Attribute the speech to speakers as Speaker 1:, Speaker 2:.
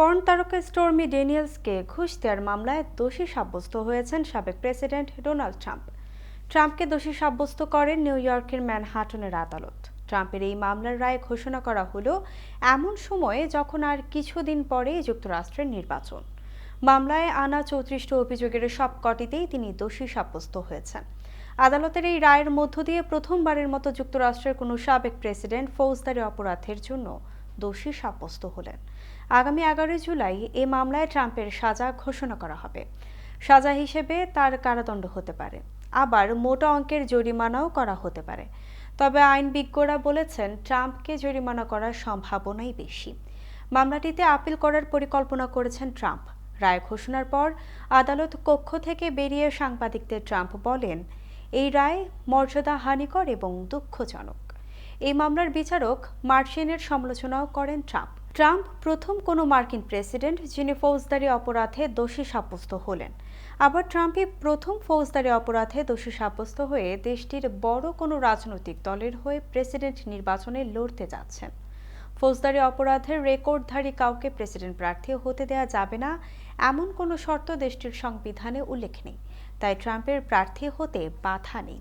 Speaker 1: Porn তারকা stormy ড্যানিয়েলসকে ঘুষ দেওয়ার মামলায় দোষী সাব্যস্ত হয়েছেন সাবেক প্রেসিডেন্ট ডোনাল্ড ট্রাম্প। ট্রাম্পকে দোষী সাব্যস্ত করেন নিউ ইয়র্কের ম্যানহাটনের আদালত। ট্রাম্পের এই মামলার রায় ঘোষণা করা হলো এমন সময়ে যখন আর কিছুদিন পরেই যুক্তরাষ্ট্রের নির্বাচন। মামলায় আনা চৌত্রিশটি অভিযোগের সবকটিতেই তিনি দোষী সাব্যস্ত হয়েছেন। আদালতের এই রায়ের মধ্য দিয়ে প্রথমবারের মতো যুক্তরাষ্ট্রের কোনো সাবেক প্রেসিডেন্ট ফৌজদারি অপরাধের জন্য দোষী সাব্যস্ত হলেন। আগামী এগারোই জুলাই এ মামলায় ট্রাম্পের সাজা ঘোষণা করা হবে। সাজা হিসেবে তার কারাদণ্ড হতে পারে। আবার মোটা অঙ্কের জরিমানাও করা হতে পারে। তবে আইনবিজ্ঞরা বলেছেন, ট্রাম্পকে জরিমানা করার সম্ভাবনাই বেশি। মামলাটিতে আপিল করার পরিকল্পনা করেছেন ট্রাম্প। রায় ঘোষণার পর আদালত কক্ষ থেকে বেরিয়ে সাংবাদিকদের ট্রাম্প বলেন, এই রায় মর্যাদা হানিকর এবং দুঃখজনক। এই মামলার বিচারক মার্শিনের সমালোচনাও করেন ট্রাম্প। ট্রাম্প প্রথম কোনো মার্কিন প্রেসিডেন্ট যিনি ফৌজদারি অপরাধে দোষী সাব্যস্ত হলেন। আবার ট্রাম্পই প্রথম ফৌজদারি অপরাধে দোষী সাব্যস্ত হয়ে দেশটির বড় কোনো রাজনৈতিক দলের হয়ে প্রেসিডেন্ট নির্বাচনে লড়তে যাচ্ছেন। ফৌজদারি অপরাধের রেকর্ডধারী কাউকে প্রেসিডেন্ট প্রার্থী হতে দেয়া যাবে না, এমন কোনো শর্ত দেশটির সংবিধানে উল্লেখ নেই। তাই ট্রাম্পের প্রার্থী হতে বাধা নেই।